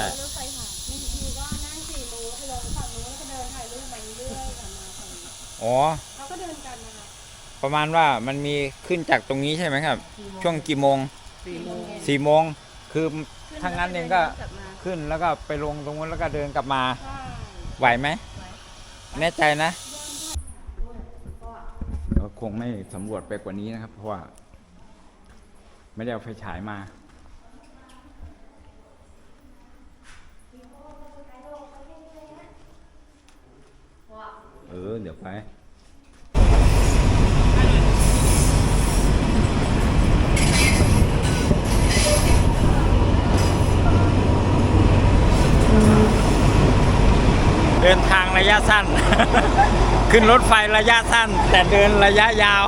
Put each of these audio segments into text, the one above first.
ช่รถไฟผ่านบางทีก็นั่งสี่โมงไปลงฝั่งนู้นแล้วก็เดินถ่ายรูปไปเรื่อยๆกลับมาฝั่งนี้อ๋อ เขาก็เดินกันนะคะประมาณว่ามันมีขึ้นจากตรงนี้ใช่ไหมครับ ช่วงกี่โมงสี่โมงสี่โมงคือถ้างั้นเองก็กลับมาขึ้นแล้วก็ไปลงตรงนู้นแล้วก็เดินกลับมาใช่ไหวไหมแน่ใจนะ ก็คงไม่สำรวจไปกว่านี้นะครับ เพราะว่า ไม่ได้เอาไฟฉายมา เออ เดี๋ยวไปเดินทางระยะสั้น ขึ้นรถไฟระยะสั้น แต่เดินระยะยาว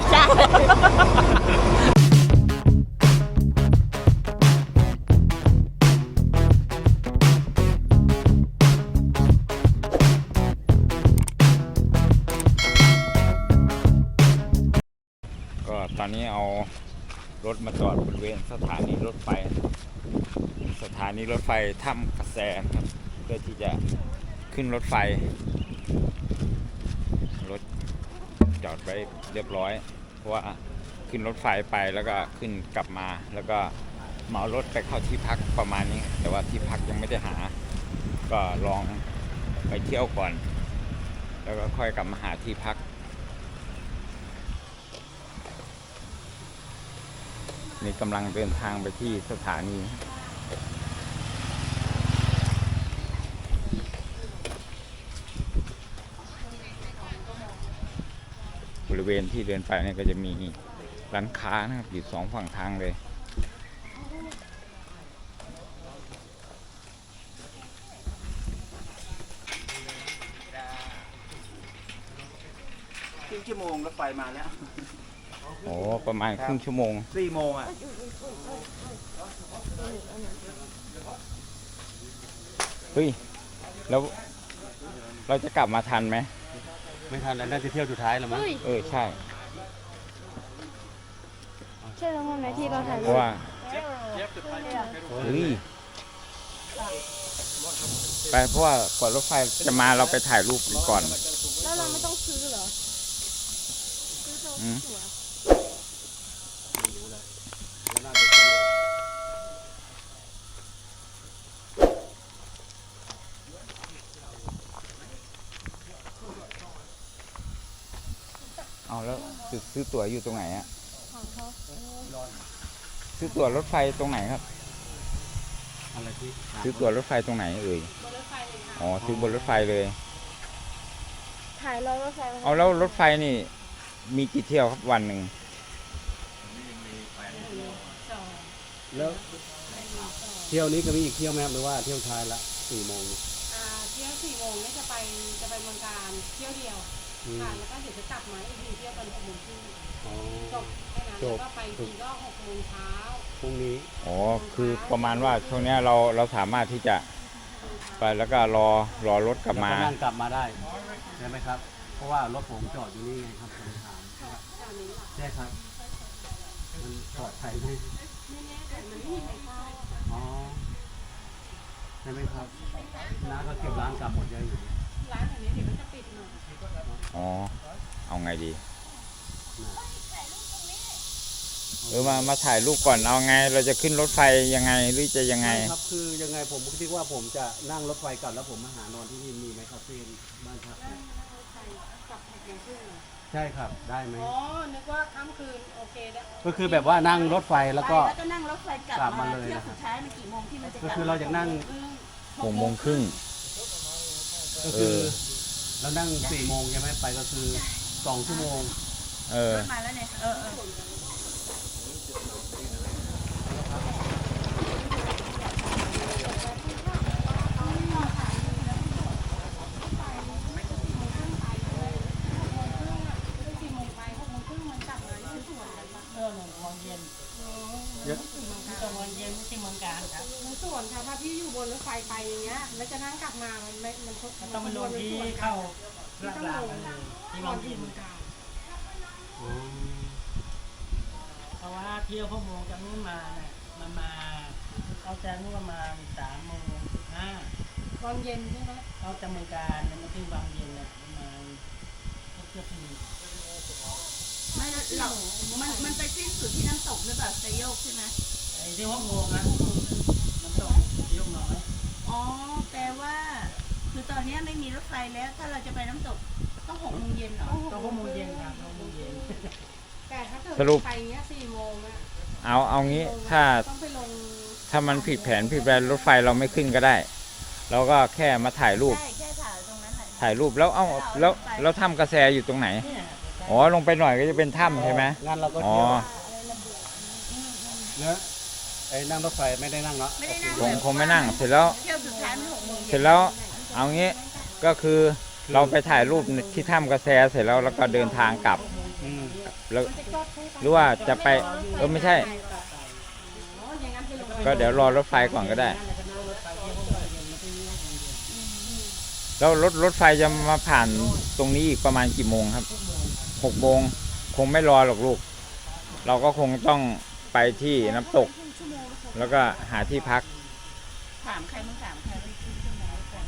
อนนี้เอารถมาจอดบริเวณสถานีรถไฟ สถานีรถไฟถ้ำกระแสนะครับเพื่อที่จะขึ้นรถไฟ รถจอดไว้เรียบร้อย เพราะว่าขึ้นรถไฟไปแล้วก็ขึ้นกลับมาแล้วก็เหมารถไปเข้าที่พักประมาณนี้ แต่ว่าที่พักยังไม่ได้หา ก็ลองไปเที่ยวก่อน แล้วก็ค่อยกลับมาหาที่พัก นี่กำลังเดินทางไปที่สถานีบริเวณที่เดินไปเนี่ยก็จะมีร้านค้านะครับอยู่สองฝั่งทางเลยครึ่งชั่วโมงรถไฟมาแล้ว อ้ประมาณครึ่งชั่วโมง สี่โมงอะ เฮ้ย แล้วเราจะกลับมาทันไหม ไม่ทันแล้วน่าจะเที่ยวสุดท้ายแล้วมั้งเฮ้ย เออ ใช่ ใช่แล้วไหมที่เราถ่ายเพรูราะปว่า เฮ้ย ไปเพราะว่ากว่ารถไฟจะมาเราไปถ่ายรูปก่อน แล้วเราไม่ต้องซื้อเหรอ ซื้อตัวอืมตั๋ว เอาแล้ว จุดซื้อตั๋วอยู่ตรงไหนอะของเขาซื้อตั๋วรถไฟตรงไหนครับ อะไรที่ซื้อตั๋วรถไฟตรงไหนเอ่ยบนรถไฟเลยค่ะอ๋อซื้อบนรถไฟเลยถ่ายรอรถไฟไว้เอาแล้วรถไฟนี่ มีกี่เที่ยวครับวันหนึ่งแล้วเที่ยวนี้ก็มีอีกเที่ยวไหมครับหรือว่าเที่ยวท้ายละสี่โมง ค่ะแล้วก็เดี๋ยวจะกลับมาอีกทีเที่ยวตอนหกโมงครึ่งอ๋อจบแค่นั้นจแล้วบก็ไปอีกทีก็หกโมงเช้าพรุ่งนี้อ๋อคือประมาณว่าช่วงเนี้ยเราเราสามารถที่จะไปแล้วก็รอรอรถกลับมาแล้วนั่งกลับมาได้ใช่ไหมครับ เพราะว่ารถผมจอดอยู่นี่ไงครับผมถามตามนี้ค่ะใช่ครับมันปลอดภัยไหมไม่แน่แต่มันไม่มีใครเข้าอ๋อใช่ไหมครับน้าก็เก็บร้านกลับหมดเลยอยู่ ร้านแถวนี้เดี๋ยวก็จะปิดหน่อยอ๋อ เอาไงดี เออมามาถ่ายรูปก่อนเอาไง เราจะขึ้นรถไฟยังไงหรือจะยังไงใช่ครับคือยังไงผมคิดว่าผมจะนั่งรถไฟกลับแล้วผมมาหานอนที่นี่มีไหมครับที่บ้านพักนั่งรถไฟกลับหกโมงครึ่งเหรอใช่ครับได้ไหมอ๋อ นึกว่าค่ำคืนโอเคได้ก็คือแบบว่านั่งรถไฟแล้วก็ ไปแล้วก็นั่งรถไฟกลับกลับมามาเลย เที่ยวนะครับสุดท้ายมันกี่โมงที่มันจะกก็ลับคือเราอยากนั่งอืมหกโมงครึ่ง ก็คือเออเรานั่งสี่โมงใช่ไหมไปก็คือสองชั่วโมง เออ มาแล้วเนี่ย เออเออ สี่โมงไปหกโมงครึ่งมันกลับมานี่คือสวนกันปะ เออหนึ่งโมงเย็น เยอะ ตอนวันเย็นที่เมืองการครับ มัน ส่วนค่ะถ้าพี่อยู่บนรถไฟไปอย่างเงี้ยแล้วจะนั่งกลับมามันไม่มันมันต้องไปลงที่เข้าลาดลาวกันเลยที่ก่วัอนนที่มืองการเพราะว่าเที่ยวพวกโมงจากนู้นมาเนี่ยมันมาเอาจากนู้นมาสามโมงห้าความเย็นใช่ไหมเอาจากเมืองการมาถึงบางเย็นเนะประมาณเกือบปีไม่เรามันมันไปสิ้นสุดที่น้ำตกหรือเปล่าไซโยกใช่ไหมไอ้ที่ห้องโมงนะ น้ำตกยกน้อยอ๋อ แปลว่า คือตอนเนี้ยไม่มีรถไฟแล้ว ถ้าเราจะไปน้ำตกต้องหกโมงเย็นเหรอต้องห้องโมงเย็นครับห้องโมงเย็นแต่ถ้าเกิดสรุป ไปเนี้ยสี่โมงอะเอาเอางี้ถ้าต้องไปลงถ้ามันผิดแผนผิดแผนรถไฟเราไม่ขึ้นก็ได้ เราก็แค่มาถ่ายรูป ใช่แค่ถ่ายตรงนั้นแหละถ่ายรูปแล้วเอ้าแล้วแล้วถ้ำกระแสอยู่ตรงไหน เนี่ยอ๋อลงไปหน่อยก็จะเป็นถ้ำใช่ไหม งั้นเราก็อ๋อ เที่ยวเนื้อะ ไอ้นั่งรถไฟไม่ได้นั่งเนาะไม่ได้นั่งคงคงไม่นั่ง เสร็จแล้ว เที่ยวสุดท้ายมันหกโมงเสเย็ร็นจแล้วเอางี้ก็คือเราไปถ่ายรูปที่ถ้ำกระแสเสร็จแล้วแล้วก็เดินทางกลับอืมแล้วมันจะจอดให้หรือว่าจะไปเออไม่ใช่อ๋ออย่างนั้นไปลงก็เดี๋ยวรอรถไฟก่อนก็ได้นั่นแหละก็นั่งรถไฟที่ห้องโมงเย็นมาถึงห้องโมงเย็นแล้วรถรถไฟจะมาผ่านตรงนี้อีกประมาณกี่โมงครับหกโมงคงไม่รอหรอกลูก เราก็คงต้องไปที่น้ำตก แล้วก็หาที่พัก ถามใครมึงถามใครไม่คิดชั่วโมงก่อน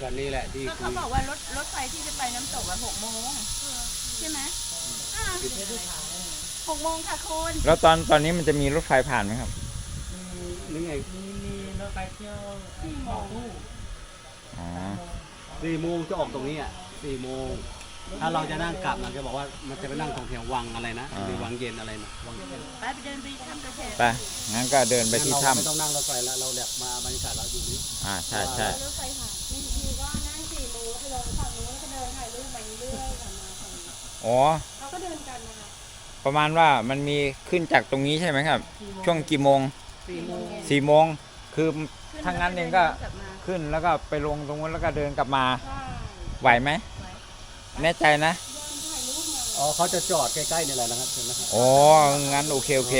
ก็นี่แหละที่ก็คุเขายบอกว่ารถรถไฟที่จะไปน้ำตกอะหกโมงใช่ไหมอ่าหกโมงค่ะคุณแล้วตอนตอนนี้มันจะมีรถไฟผ่านไหมครับนี่ไงมีมีรถไฟเที่ยวหมอคู่อ๋อสี่โมงจะออกตรงนี้อะสี่โมง ถ้าเราจะนั่งกลับนะจะบอกว่ามันจะไปนั่งตรงแถววังอะไรนะหรือวังเย็นอะไรนะวังเย็นไปไปเดินไปทำกระแสไปงั้นก็เดินไปที่เราถ้ไม่ต้องนั่งรถไฟแล้วเราแบบมาบรรยากาศเราอยู่นี่ำอ่าใช่ใช่รถไฟผ่านบางทีก็นั่งสี่โมงแล้วไปลงฝั่งนู้นแล้วก็เดินถ่ายรูปไปเรื่อยๆค่ะมาฝั่งนี้อ๋อเราก็เดินกันนะคะประมาณว่ามันมีขึ้นจากตรงนี้ใช่ไหมครับ ช่วงกี่โมงสี่โมงสี่โมงคือทางนั้นเองก็กลับมาขึ้นแล้วก็ไปลงตรงนู้นแล้วก็เดินกลับมาใช่ไหวไหม แน่ใจนะถ่ายรูปมาอ๋อเขาจะจอดใกล้ๆนี่แหละนะครับเห็นไหมครับอ๋อ งั้นโอเคโอเค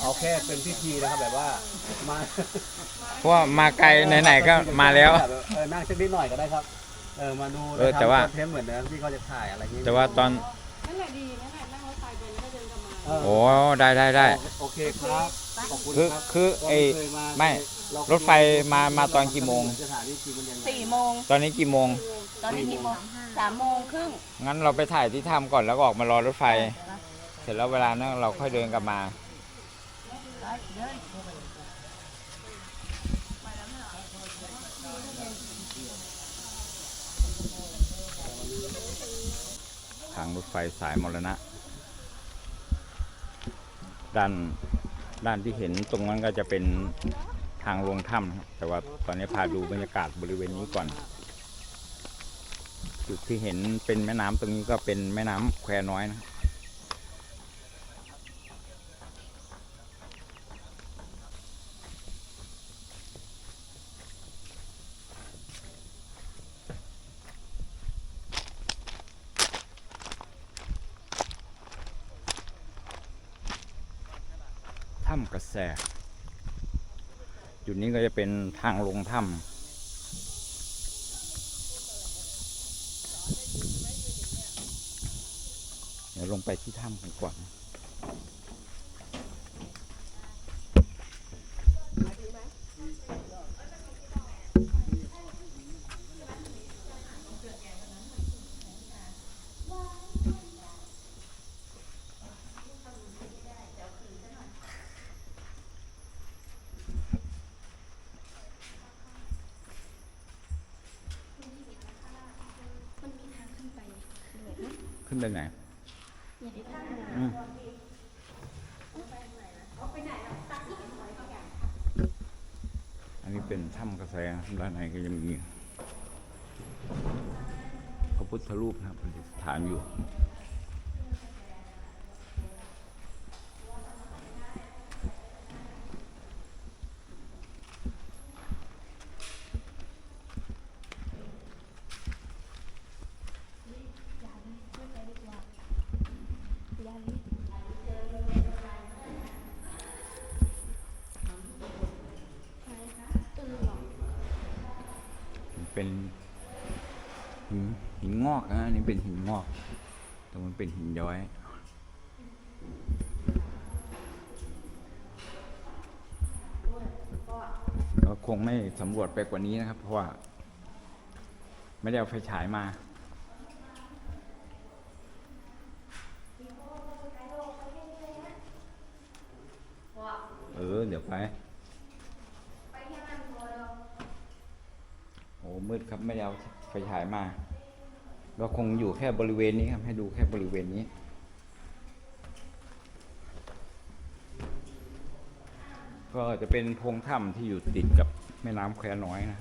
เอาแค่เป็นพิธีนะครับแบบว่ามาเพราะว่ามาไกลไหนๆก็มาแล้ว เออนั่งสักนิดหน่อยก็ได้ครับเออมาดูเออแต่ว่า ทำคอนเทนต์เหมือนเดิมที่เขาจะถ่ายอะไรอย่างเงี้ยแต่ว่าตอน นั่นแหละดีนั่นแหละนั่งรถไฟไปแล้วก็เดินกลับมา เออโอ้ได้ได้ได้ โอเคครับขอบคุณคือครับคือก็ไอ้เคยา ไม่เา รถไฟมามาตอนกี่โมงสถานที่จริงมันยังไงสี่โมงตอนนี้กี่โมง ตอนนี้กี่โมงสามโมงครึ่งงั้นเราไปถ่ายที่ถ้ำก่อนแล้วก็ออกมารอรถไฟ เสร็จแล้วเวลานั้นเราค่อยเดินกลับมา ทางรถไฟสายมรณะ ด้านด้านที่เห็นตรงนั้นก็จะเป็น ทางลงถ้ำครับ แต่ว่าตอนนี้พาดูบรรยากาศบริเวณนี้ก่อน จุดที่เห็นเป็นแม่น้ำตรงนี้ก็เป็นแม่น้ำแควน้อยนะถ้ำกระแส นี้ก็จะเป็นทางลงถ้ำเดี๋ยวลงไปที่ถ้ำกันก่อน ขึ้นไปไหนอืมอันนี้เป็นถ้ำกระแสด้านในก็ยังมีพระพุทธรูปนะครับประดิษฐานอยู่ เป็นหินหินงอก นี้เป็นหินงอกแต่มันเป็นหินย้อยแล้วคงไม่สำรวจไปกว่านี้นะครับ เพราะว่า ไม่ได้เอาไฟฉายมา เออ เดี๋ยวไป โอ้มืดครับไม่ได้เอาไฟฉายมา เราคงอยู่แค่บริเวณนี้ครับ ให้ดูแค่บริเวณนี้ ก็จะเป็นโพงถ้ำที่อยู่ติดกับแม่น้ำแควน้อยนะ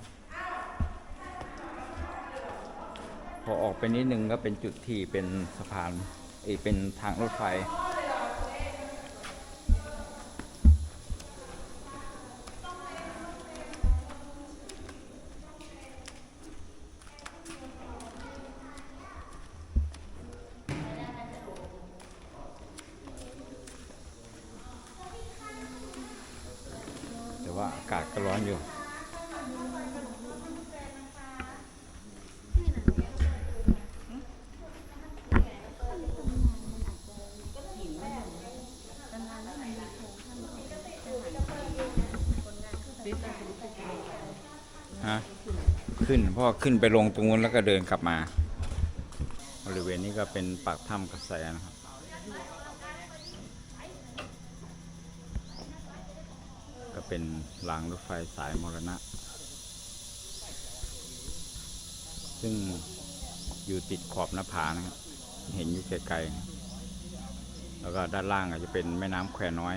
พอออกไปนิดนึงก็เป็นจุดที่เป็นสะพานเอเป็นทางรถไฟ พราะว่าขึ้นไปลงตรงนู้นแล้วก็เดินกลับมา บริเวณนี้ก็เป็นปากถ้ำกระแสนะครับก็เป็นรางรถไฟสายมรณะ ซึ่งอยู่ติดขอบหน้าผานะครับ เห็นอยู่ไกลๆแล้วก็ด้านล่างอาจจะเป็นแม่น้ำแควน้อย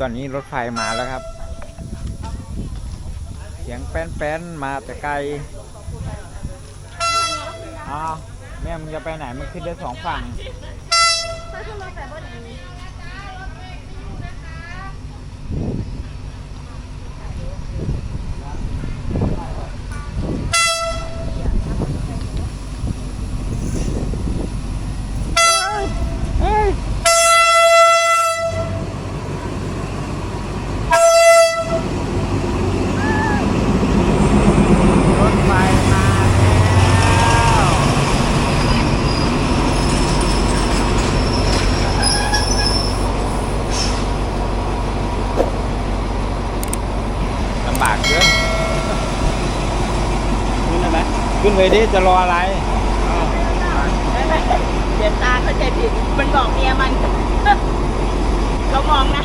ตอนนี้รถไฟมาแล้วครับ เสียงแป้นๆมาแต่ไกลอ้าวแม่มึงจะไปไหนมึงขึ้นได้สองฝั่ง รถไฟมาแล้วลำบากเยอะ ขึ้นได้ไหม ขึ้น เลยดิจะรออะไร เดี๋ยวตาเข้าใจผิด มันบอกเมียมัน เขามองนะ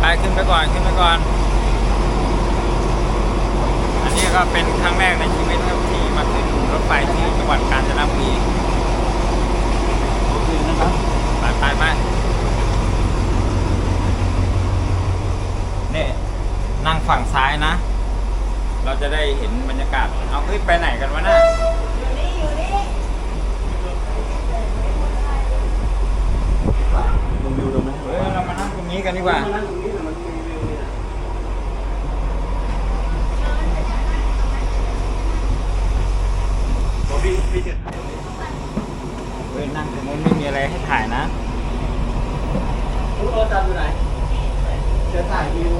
ไปขึ้นไปก่อนขึ้นไปก่อน อันนี้ก็เป็นครั้งแรกในชีวิตครับที่มาขึ้นรถไฟที่จังหวัดกาญจนบุรีโอเคนะครับไปไปไปนี่ นั่งฝั่งซ้ายนะ เราจะได้เห็นบรรยากาศ เอาขึ้นไปไหนกันวะน่ะเฮ้ยเรามานั่งตรงนี้กันดีกว่าเฮ้ยนั่งตรงนู้นไม่มีอะไรให้ถ่ายนะรู้โทรศัพท์อยู่ไหน จะถ่ายวิว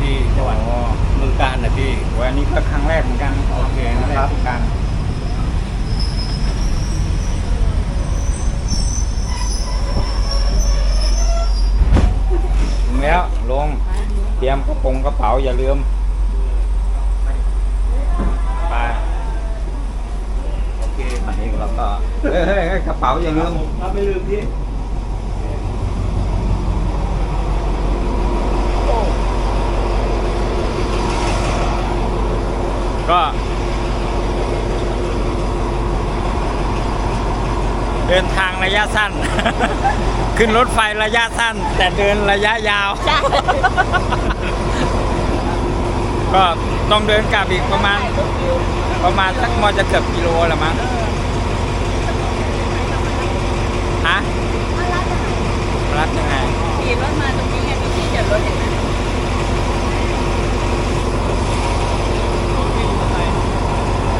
ที่จังหวัดอ๋อ เมืองการนะพี่ วันนี้ก็ครั้งแรกเหมือนกันโอเคนะครับงแกเหมือนกันถึงแล้วลงเตรียมกระโปรงกระเป๋าอย่าลืมไปโอเคอันนี้เราก็เฮ้ยเฮ้ยเฮ้ยกระเป๋าอย่าลืม ครับไม่ลืมพี่ ก็ เดินทางระยะสั้น ขึ้นรถไฟระยะสั้น แต่เดินระยะยาว ก็ต้องเดินกลับอีกประมาณ ประมาณสักมอจะเกือบกิโลละมั้งฮะรับยังไง ขี่รถมาตรงนี้ไงมีที่จอดรถเห็นไหม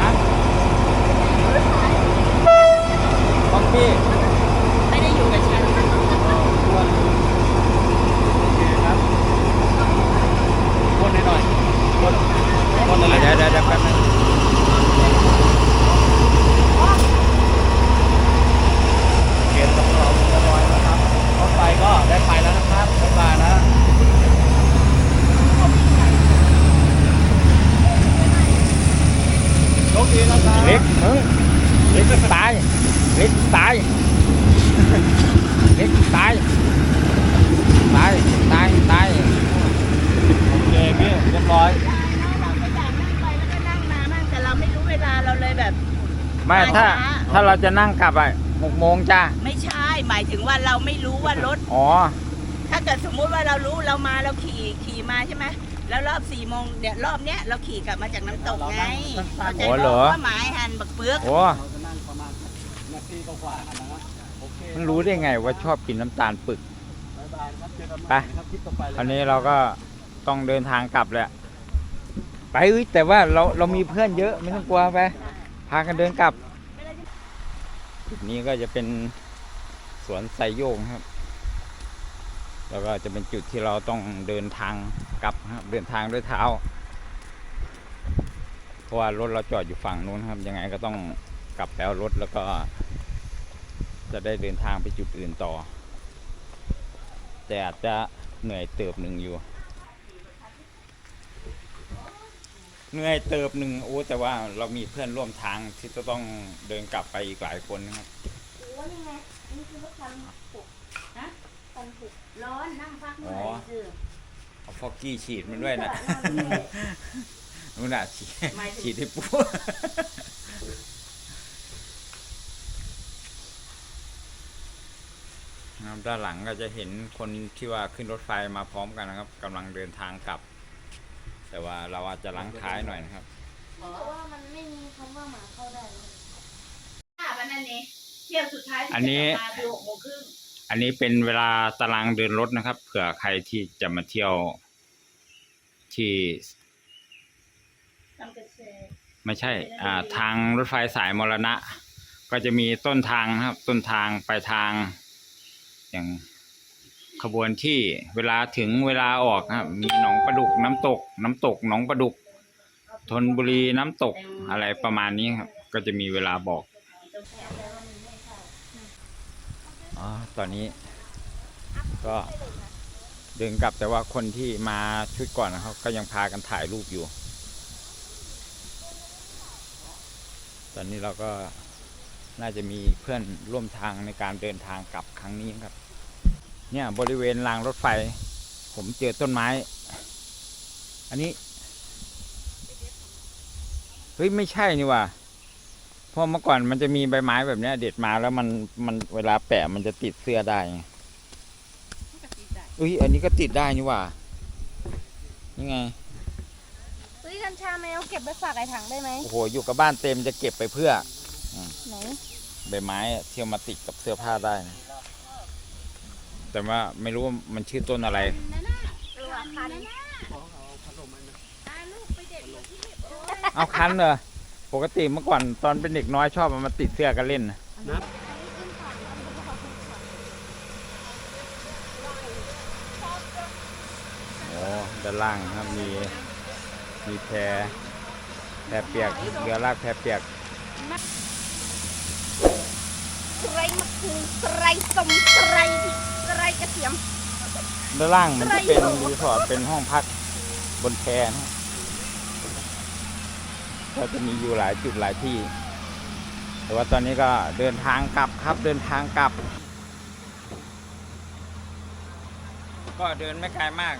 ฮะป๊อกพี่ ไม่ได้อยู่กับฉัน โอเคครับคนหน่อยๆคนคนอะไร เดี๋ยวเดี๋ยวเดี๋ยวแป๊บนึง เกณฑ์ของเราเรียบร้อยแล้วครับรถไฟก็ได้ไปแล้วนะครับบ๊ายบายนะโชคดีนะครับ เล็กมึงเล็กตาย เล็กตาย เล็กตาย ตาย ตาย ตาย โอเคพี่เรียบร้อย เราก็อยากนั่งไปแล้วก็นั่งมามั่งแต่เราไม่รู้เวลาเราเลยแบบ ไม่ถ้าถ้าเราจะนั่งกลับอะหกโมงจ้าไม่ใช่ หมายถึงว่าเราไม่รู้ว่ารถ อ๋อ ถ้าเกิดสมมุติว่าเรารู้เรามาเราขี่ขี่มาใช่ไหมแล้วรอบสี่โมงเนี่ยรอบเนี้ยเราขี่กลับมาจากน้ำตกไงเข้าใจโอ้เหรอว่าหมายหันบักเปลือกโอ้เราจะนั่งประมาณนาทีกว่าๆกันนะโอเคมันรู้ได้ไงว่าชอบกินน้ำตาลปึกบ๊ายบายครับเจอกันใหไปม่นะครับคลิปต่อไปเลยอันนี้เราก็ต้องเดินทางกลับแหละไปเอ้ยแต่ว่าเราเรามีเพื่อนเยอะไม่ต้องกลัวไปพากันเดินกลับจุดนี้ก็จะเป็นสวนไซโยกครับ แล้วก็จะเป็นจุดที่เราต้องเดินทางกลับครับเดินทางด้วยเท้า เพราะว่ารถเราจอดอยู่ฝั่งนู้นครับ ยังไงก็ต้องกลับแปลรถแล้วก็ จะได้เดินทางไปจุดอื่นต่อ แต่อาจจะเหนื่อยเติบหนึ่งอยู่ เหนื่อยเติบหนึ่งโอ้แต่ว่าเรามีเพื่อนร่วมทางที่จะต้องเดินกลับไปอีกหลายคนนะครับว่านี่ไงนี่คือรถคันปลุกฮะคันปลุกร้อนนั่งพักเมื่อยคือเอาฟอกกี้ฉีดมันด้วยนะนู่นน่ะฉีดหมายถึงฉีดให้ปูนะครับด้านหลังก็จะเห็นคนที่ว่าขึ้นรถไฟมาพร้อมกันนะครับกำลังเดินทางกลับ แต่ว่าเราอาจจะลังท้ายหน่อยนะครับเพราะว่ามันไม่มีคำว่าหมาเข้าได้เลยอะวันนั้นนี่เที่ยวสุดท้ายที่อันนี้ จะกลับมาคือหกโมงครึ่งอันนี้เป็นเวลาตารางเดินรถนะครับ เผื่อใครที่จะมาเที่ยว ที่ทำเกษตรไม่ใช่ อ่า ทางรถไฟสายมรณะ ก็จะมีต้นทางนะครับ ต้นทางปลายทาง อย่าง ขบวนที่เวลาถึงเวลาออกครับมีหนองประดุกน้ำตก น้ำตกหนองประดุกธนบุรีน้ำตกอะไรประมาณนี้ครับ ก็จะมีเวลาบอกอ๋อตอนนี้ ก็เดินกลับแต่ว่าคนที่มาชุดก่อนนะครับก็ยังพากันถ่ายรูปอยู่ ตอนนี้เราก็น่าจะมีเพื่อนร่วมทางในการเดินทางกลับครั้งนี้ครับ เนี่ยบริเวณรางรถไฟ ผมเจอต้นไม้ อันนี้ เฮ้ย ไม่ใช่นี่ว่ะเพราะเมื่อก่อนมันจะมีใบไม้แบบเนี้ยเด็ดมาแล้วมันมันเวลาแปะมันจะติดเสื้อได้ไงเอ้ยอันนี้ก็ติดได้นี่ว่ะนี่ไงเฮ้ยกัญชาแมวเก็บไปฝากไอ้ถังได้ไหมโอ้โหอยู่กับบ้านเต็มจะเก็บไปเพื่อไหนใบไม้อะที่เอามาติดกับเสื้อผ้าได้นะ แต่ว่าไม่รู้ว่ามันชื่อต้นอะไร เอาคันเหรอปกติเมื่อก่อนตอนเป็นเด็กน้อยชอบเอามาติดเสื้อกันเล่นนะนะเด้านล่างครับมีมีแพแพเปียกเรือลากแพเปียก ไตรมะคืนไตรสมไตรพริกไตรกระเทียม ด้านล่างมันจะเป็นรีสอร์ทเป็นห้องพักบนแพนะก็จะมีอยู่หลายจุดหลายที่ แต่ว่าตอนนี้ก็เดินทางกลับครับเดินทางกลับ ก็เดินไม่ไกลมาก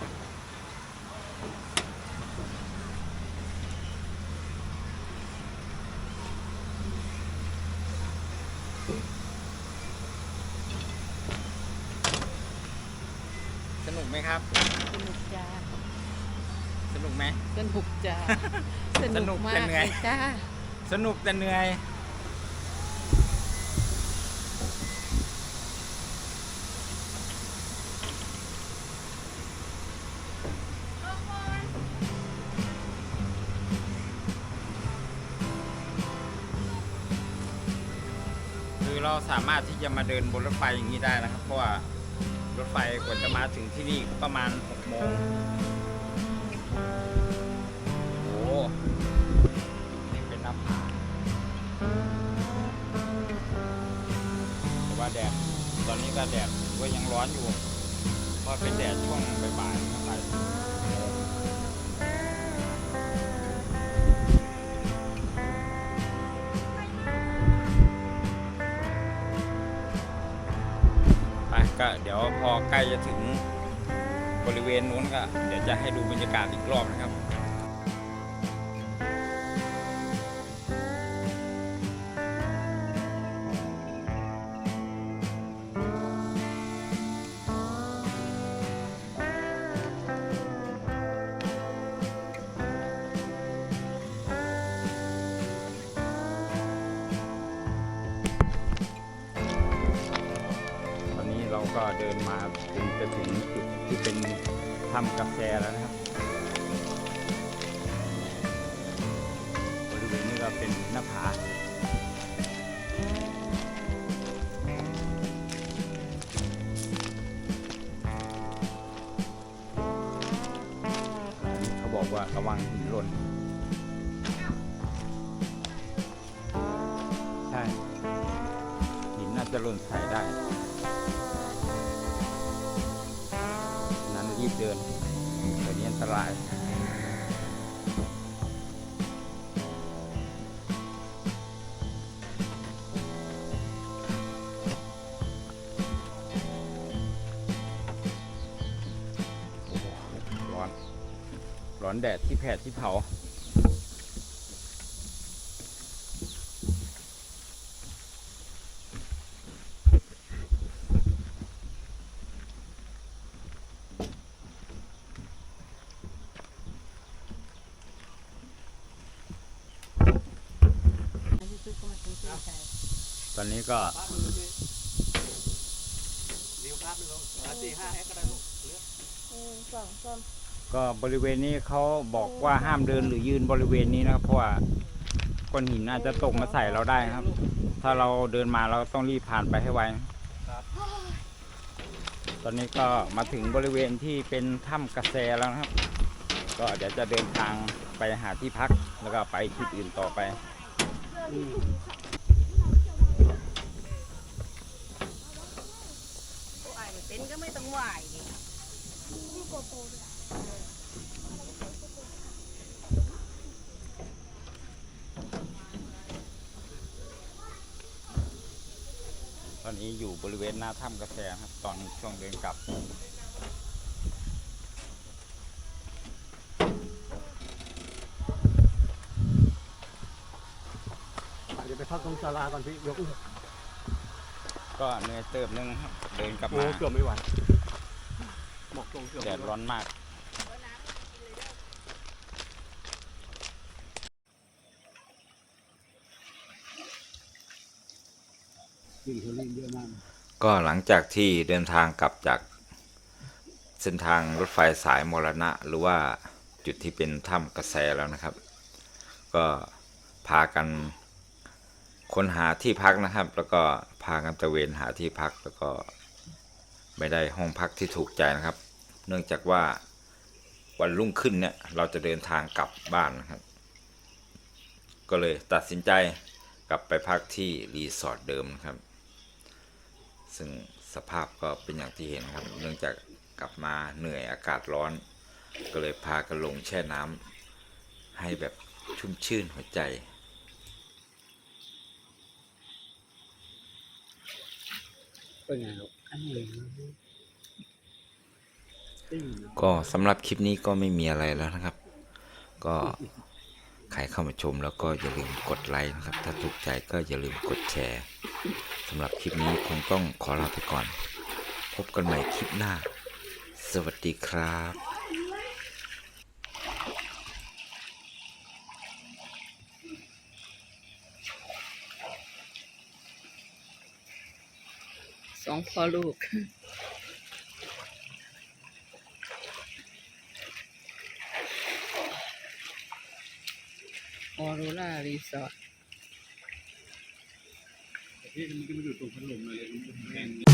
สนุกไหมครับ สนุกจ้า ส นุกไหมสนุกจ้าสนุกมาแต่กเหนื่อยลจ้าสนุกแต่เหนื่อยคือเราสามารถที่จะมาเดินบนรถไฟอย่างนี้ได้นะครับ เพราะว่ารถไฟกว่าจะมาถึงที่นี่ก็ประมาณ6โมงโอ้โห นี่เป็นน้าผาแต่ว่าแดด ตอนนี้ก็แดดก็ยังร้อนอยู่ เพราะเป็นแดดช่วงบ่ายๆไปก็เดี๋ยวพอใกล้จะถึงบริเวณนู้นก็เดี๋ยวจะให้ดูบรรยากาศอีกรอบนะครับ ก็เดินมาจนจะถึงจุดที่เป็นทำกาแฟแล้วนะครับบริเวณนี้ก็เป็นหน้าผา ร้อนแดดที่แผดที่เผา ตอนนี้ก็เลี้ยวภาพไปลงสามสี่ห้าแอคก็ได้ลูกเลือกหนึ่งสองสาม ก็บริเวณนี้เขาบอกว่าห้ามเดินหรือยืนบริเวณนี้นะครับเพราะว่าก้อนหินอาจจะตกมาใส่เราได้ครับ ถ้าเราเดินมาเราต้องรีบผ่านไปให้ไวตอนนี้ก็มาถึงบริเวณที่เป็นถ้ำกระแสแล้วนะครับ ก็เดี๋ยวจะเดินทางไปหาที่พักแล้วก็ไปที่อื่นต่อไปไหวเป็นก็ไม่ต้องไหวดิ ตอนนี้อยู่บริเวณหน้าถ้ำกระแสครับ ตอนช่วงเดินกลับ เดี๋ยวไปพักตรงศาลาก่อนพี่ยกก็เหนื่อยเติบนึงครับ เดินกลับโอ้มาเกือบไม่ไหวหมอกตรงเกือบแดไม่ดไหว ร้อนมาก วิ่งเทอรี่เยอะมากก็หลังจากที่เดินทางกลับจากเส้นทางรถไฟสายมรณะ หรือว่าจุดที่เป็นถ้ำกระแสแล้วนะครับ ก็พากันค้นหาที่พักนะครับ แล้วก็พากันตะเวนหาที่พักแล้วก็ไม่ได้ห้องพักที่ถูกใจนะครับ เนื่องจากว่าวันรุ่งขึ้นเนี่ยเราจะเดินทางกลับบ้านนะครับ ก็เลยตัดสินใจกลับไปพักที่รีสอร์ทเดิมครับ ซึ่งสภาพก็เป็นอย่างที่เห็นครับ เนื่องจากกลับมาเหนื่อยอากาศร้อน ก็เลยพากันลงแช่น้ำให้แบบชุ่มชื่นหัวใจเป็นไงลูกอืมก็สำหรับคลิปนี้ก็ไม่มีอะไรแล้วนะครับ ก็ใครเข้ามาชมแล้วก็อย่าลืมกดไลค์นะครับ ถ้าถูกใจก็อย่าลืมกดแชร์ สำหรับคลิปนี้คงต้องขอลาไปก่อน พบกันใหม่คลิปหน้า สวัสดีครับสองพ่อลูกออโรรารีสอร์ท พี่มันก็มาอยู่ตรงพัดลมเลยมันแห้ง